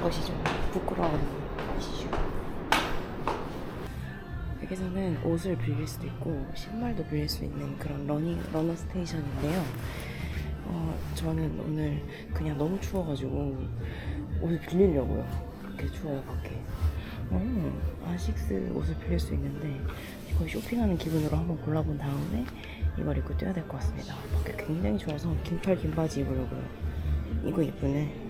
해외라서 영상을 찍는 것이 좀 부끄러운 것이죠. 여기서는 옷을 빌릴 수도 있고 신발도 빌릴 수 있는 그런 러닝 러너 스테이션인데요. 어, 저는 오늘 그냥 너무 추워가지고 옷을 빌리려고요. 그렇게 추워요 밖에. 어, 아식스 옷을 빌릴 수 있는데 이거 쇼핑하는 기분으로 한번 골라본 다음에 이걸 입고 뛰어야 될 것 같습니다. 밖에 굉장히 추워서 긴팔 긴 바지 입으려고요. 이거 예쁘네.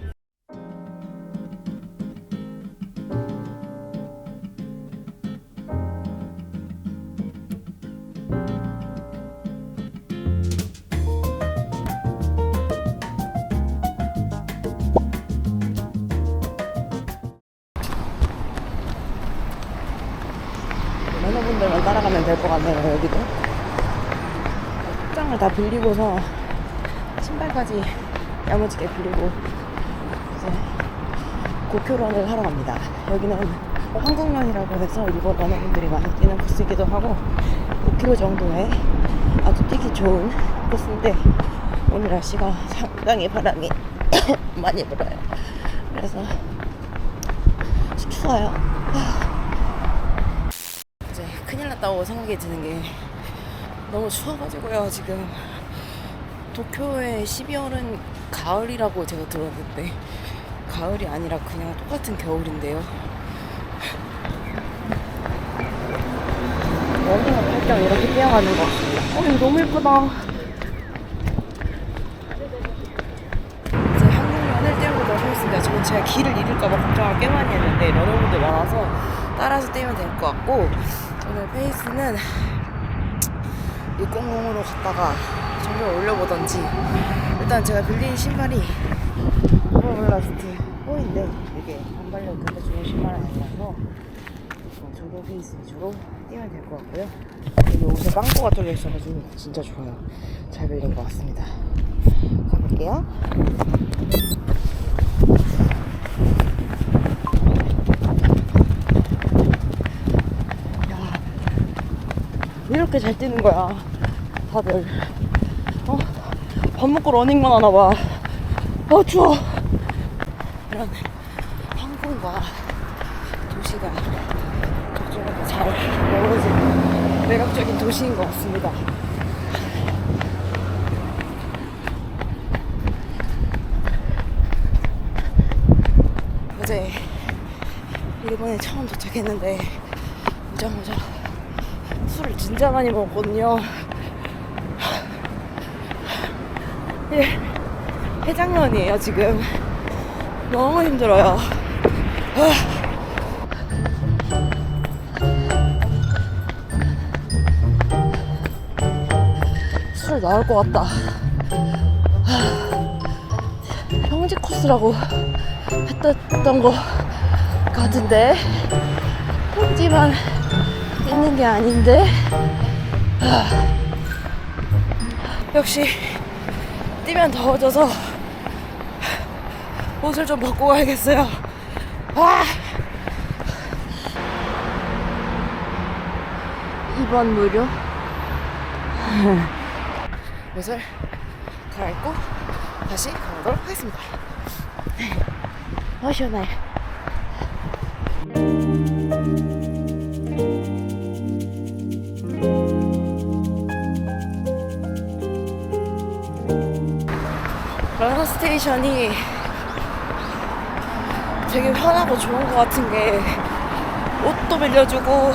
같네요 여기도. 복장을 다 빌리고서 신발까지 야무지게 빌리고 이제 고쿄런을 하러 갑니다. 여기는 한국런이라고 해서 일본 러너분들이 많이 뛰는 코스이기도 하고 5km 정도의 아주 뛰기 좋은 코스인데 오늘 날씨가 상당히 바람이 많이 불어요. 그래서 추워요 났다고 생각이 드는 게 너무 추워가지고요 지금. 도쿄의 12월은 가을이라고 제가 들었는데 가을이 아니라 그냥 똑같은 겨울인데요. 머리가 살짝 이렇게 뛰어가는 것 같습니다. 어 이거 너무 예쁘다. 이제 한국면을 뛰어보도록 하겠습니다 지금 제가 길을 잃을까봐 걱정을 꽤 많이 했는데 러너분들 많아서 따라서 뛰면 될 것 같고 오늘 페이스는 600으로 갔다가 점점 올려보던지 일단 제가 빌린 신발이 오버블라스트 4인데 이게 반발력 근데 좋은 신발이 아니라서 어, 조교 페이스 위주로 뛰면 될 것 같고요. 여기 옷에 빵꾸가 뚫려 있어가지고 진짜 좋아요. 잘 빌린 것 같습니다. 가볼게요 야, 왜 이렇게 잘 뛰는 거야, 다들. 어? 밥 먹고 러닝만 하나 봐. 어, 추워. 이런 항공과 도시가 저쪽으로 잘 어우러진 매력적인 도시인 것 같습니다. 어제 일본에 처음 도착했는데 오자마자 술을 진짜 많이 먹었거든요. 예, 해장년이에요 지금. 너무 힘들어요. 술 나올 것 같다. 평지 코스라고 했던 거 같은데 평지만 있는 게 아닌데? 하, 역시 뛰면 더워져서 옷을 좀 벗고 가야겠어요. 아! 2번 무료? 옷을 갈아입고 다시 가보도록 하겠습니다. 어 시원해 스테이션이 되게 편하고 좋은 것 같은 게 옷도 빌려주고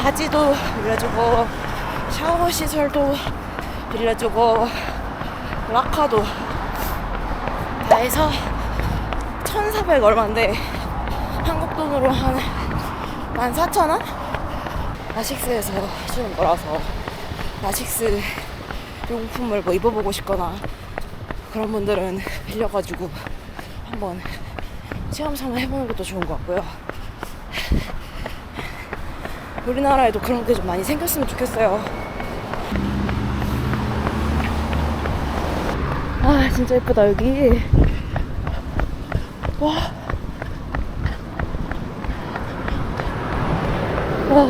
바지도 빌려주고 샤워 시설도 빌려주고 라카도 다 해서 1,400 얼마인데 한국 돈으로 한 14,000원? 아식스에서 해주는 거라서 아식스 용품을 뭐 입어보고 싶거나 그런 분들은 빌려가지고 한번 체험 삼아 해보는 것도 좋은 것 같고요. 우리나라에도 그런 게 좀 많이 생겼으면 좋겠어요. 아, 진짜 예쁘다, 여기. 와. 와.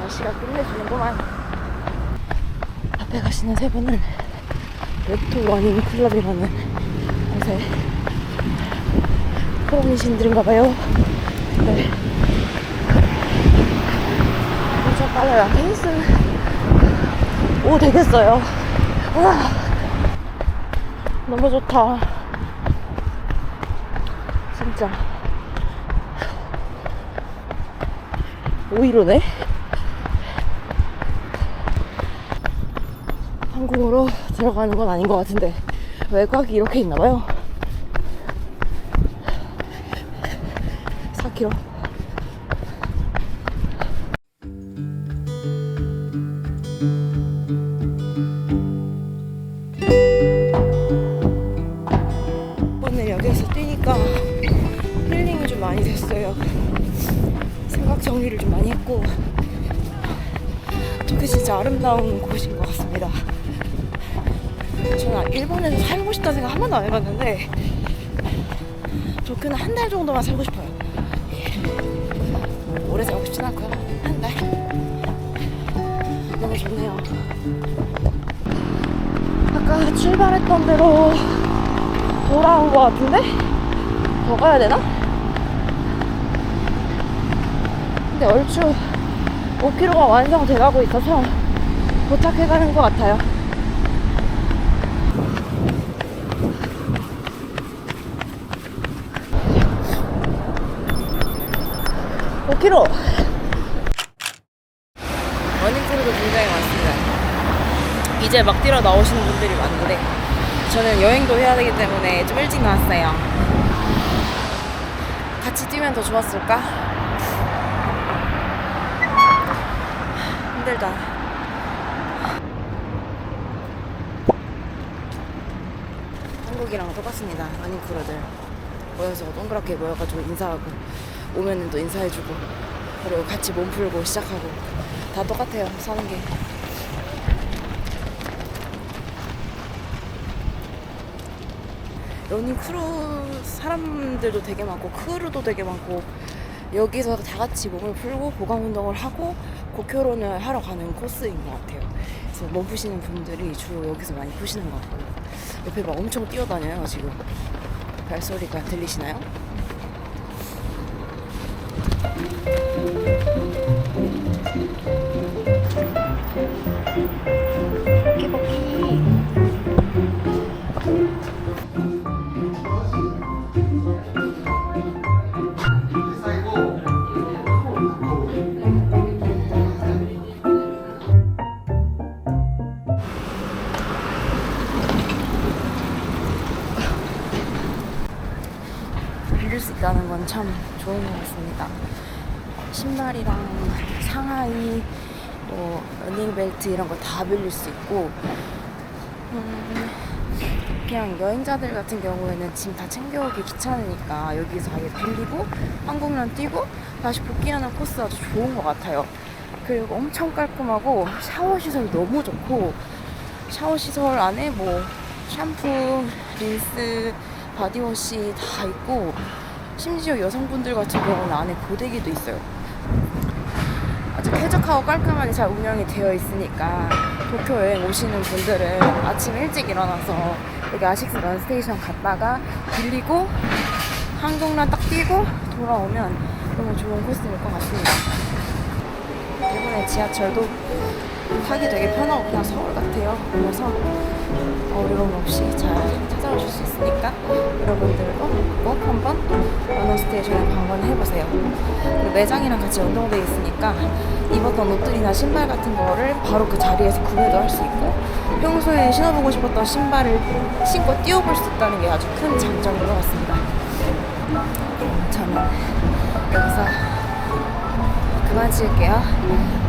날씨가 끝내주는구만. 앞에 가시는 세 분은 랩토 러닝 클럽이라는 곳에 프로미신들인가 봐요. 네. 엄청 빨라요. 페이스. 오, 되겠어요. 와. 너무 좋다. 진짜. 5위로네? 항공으로 들어가는 건 아닌 것 같은데 외곽이 이렇게 있나봐요. 4km 오늘 여기서 뛰니까 힐링이 좀 많이 됐어요. 생각 정리를 좀 많이 했고 진짜 아름다운 곳인 것 같습니다. 저는 일본에서 살고 싶다 생각 한 번도 안 해봤는데 도쿄는 한달 정도만 살고 싶어요. 예. 오래 살고 싶진 않고요. 한 달. 너무 좋네요. 아까 출발했던 대로 돌아온 것 같은데? 더 가야 되나? 근데 얼추 5km가 완성돼 가고 있어서 도착해 가는 것 같아요. (5 k m) 러닝크루도 굉장히 많습니다. 이제 막 뛰러 나오시는 분들이 많은데 저는 여행도 해야 되기 때문에 좀 일찍 나왔어요. 같이 뛰면 더 좋았을까? 힘들다. 한국이랑 똑같습니다. 러닝크루들 모여서 동그랗게 모여가지고 인사하고 오면은 또 인사해주고 그리고 같이 몸 풀고 시작하고 다 똑같아요. 사는 게. 러닝 크루 사람들도 되게 많고 크루도 되게 많고 여기서 다 같이 몸을 풀고 보강 운동을 하고 고교론을 하러 가는 코스인 것 같아요. 그래서 몸 푸시는 분들이 주로 여기서 많이 푸시는 것 같고요. 옆에 막 엄청 뛰어다녀요 지금. 발소리가 들리시나요? 버 키. 빌릴 수 있다는 건 참 좋은 것 같습니다. 신발이랑 상하이, 뭐 러닝벨트 이런 거 다 빌릴 수 있고 음, 그냥 여행자들 같은 경우에는 짐 다 챙겨오기 귀찮으니까 여기서 아예 빌리고 한국만 뛰고 다시 복귀하는 코스 아주 좋은 것 같아요. 그리고 엄청 깔끔하고 샤워 시설 너무 좋고 샤워 시설 안에 뭐 샴푸, 린스, 바디워시 다 있고 심지어 여성분들 같은 경우는 안에 고데기도 있어요. 아주 쾌적하고 깔끔하게 잘 운영이 되어 있으니까 도쿄 여행 오시는 분들은 아침 일찍 일어나서 여기 아식스 런스테이션 갔다가 빌리고 한국란 딱 뛰고 돌아오면 너무 좋은 코스일 것 같습니다. 일본의 지하철도 타기 되게 편하고 그냥 서울 같아요. 그래서 어려움 없이 잘 찾아오실 수 있으니까 여러분들도 꼭 한번 러너스테이션에 방문해보세요. 매장이랑 같이 연동돼 있으니까 입었던 옷들이나 신발 같은 거를 바로 그 자리에서 구매도 할 수 있고 평소에 신어보고 싶었던 신발을 신고 뛰어볼 수 있다는 게 아주 큰 장점인 것 같습니다. 저는 여기서 그만 찍을게요.